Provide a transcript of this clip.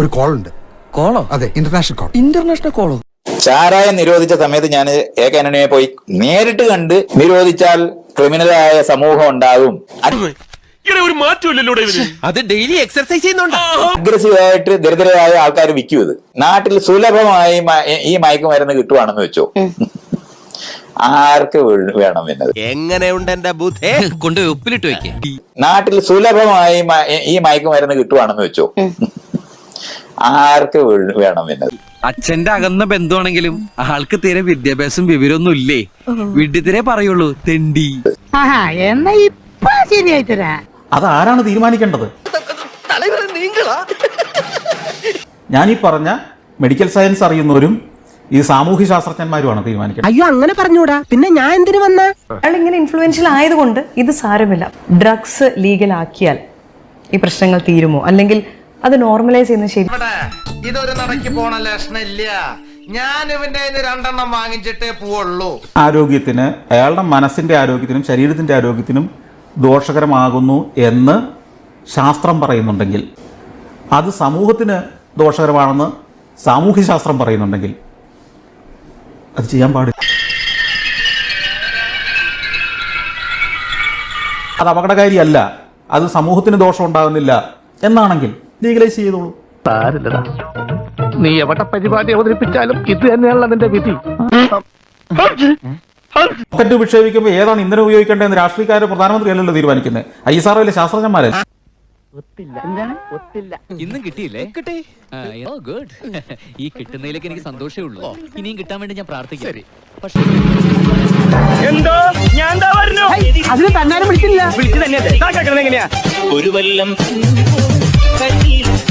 ഒരു കോൾ ഉണ്ട് കോളോ? അതെ ഇന്റർനാഷണൽ കോൾ ഇന്റർനാഷണൽ കോളോ ചാരായം നിരോധിച്ച സമയത്ത് ഞാൻ എ കാനണിയെ പോയി നേരിട്ട് കണ്ട് നിരോധിച്ചാൽ ക്രിമിനലായ സമൂഹം ഉണ്ടാകും. ഒരു മാറ്റമില്ലല്ലോ അത് ഡെയിലി എക്സർസൈസ് അഗ്രസീവ് അഗ്രസീവായിട്ട് ദരിദ്രരായ ആൾക്കാർ വിൽക്കും ഇത്. നാട്ടിൽ സുലഭമായി ഈ മയക്കുമരുന്ന് കിട്ടുവാണെന്ന് വെച്ചോ. ആർക്ക് വേണം എന്നത്? എങ്ങനെയുണ്ട് എന്റെ ബുദ്ധി? കൊണ്ട് ഉപ്പിലിട്ട് വെക്കേ. നാട്ടിൽ സുലഭമായി ഈ ഈ മയക്കുമരുന്ന് കിട്ടുവാണെന്ന് വെച്ചോ. ആർക്ക് വേണം എന്നത്? അച്ഛന്റെ അകന്ന ബന്ധുവാണെങ്കിലും ആൾക്ക് തീരെ വിദ്യാഭ്യാസം വിവരമൊന്നും ഇല്ലേ? വിഡ്ഢിത്തിരെ പറയുള്ളൂ തെണ്ടി. ആഹാ എന്നാ ഇപ്പൊ ശരിയായി തരാ അതാരാണ് തീരുമാനിക്കേണ്ടത്? ഞാൻ ഈ പറഞ്ഞ മെഡിക്കൽ സയൻസ് അറിയുന്നവരും ഈ സാമൂഹ്യ ശാസ്ത്രജ്ഞന്മാരുമാണ് തീരുമാനിക്കുന്നത് അയ്യോ അങ്ങനെ പറഞ്ഞൂടാ. പിന്നെ ഞാൻ എന്തിനു വന്ന? അയാൾ ഇങ്ങനെ ഇൻഫ്ലുവൻഷ്യൽ ആയതുകൊണ്ട് ഇത് സാരമില്ല. ഡ്രഗ്സ് ലീഗൽ ആക്കിയാൽ ഈ പ്രശ്നങ്ങൾ തീരുമോ? അല്ലെങ്കിൽ അത് നോർമലൈസ് ചെയ്യുന്നത് ശരി. ഇതൊരു നടക്കി പോണ ലക്ഷണില്ല. ഞാൻ ഇവന്റെ രണ്ടെണ്ണം വാങ്ങിച്ചിട്ടേ പോവുള്ളൂ. ആരോഗ്യത്തിന് അയാളുടെ മനസ്സിന്റെ ആരോഗ്യത്തിനും ശരീരത്തിന്റെ ആരോഗ്യത്തിനും ദോഷകരമാകുന്നു എന്ന് ശാസ്ത്രം പറയുന്നുണ്ടെങ്കിൽ. അത് സമൂഹത്തിന് ദോഷകരമാണെന്ന് സാമൂഹ്യ ശാസ്ത്രം പറയുന്നുണ്ടെങ്കിൽ അത് ചെയ്യാൻ പാടില്ല. അത് അപകടകാരിയല്ല. അത് സമൂഹത്തിന് ദോഷം ഉണ്ടാകുന്നില്ല എന്നാണെങ്കിൽ ലീഗലൈസ് ചെയ്തോളൂ. നീ എവിടെ പരിപാടി അവതരിപ്പിച്ചാലും ഇത് തന്നെയാണല്ലോ അതിന്റെ വിധി. റോക്കറ്റ് വിക്ഷേപിക്കുമ്പോൾ ഏതാണ് ഇന്ധനം ഉപയോഗിക്കേണ്ടതെന്ന് രാഷ്ട്രീയക്കാരെ പ്രധാനമന്ത്രി അല്ലല്ലോ തീരുമാനിക്കുന്നത്. ഐ എസ് ആർ ശാസ്ത്രജ്ഞന്മാരെ. ഇന്നും കിട്ടിയില്ലേ? കിട്ടി ഓ ഗുഡ് ഈ കിട്ടുന്നതിലേക്ക് എനിക്ക് സന്തോഷമേ ഉള്ളൂ. ഇനിയും കിട്ടാൻ വേണ്ടി ഞാൻ പ്രാർത്ഥിക്കാം. പക്ഷേ എന്തോ? ഞാൻ പറഞ്ഞു? അതിന് തന്നാലും വിളിച്ചില്ല. വിളിച്ചു തന്നെ എങ്ങനെയാ? ഒരു feliz.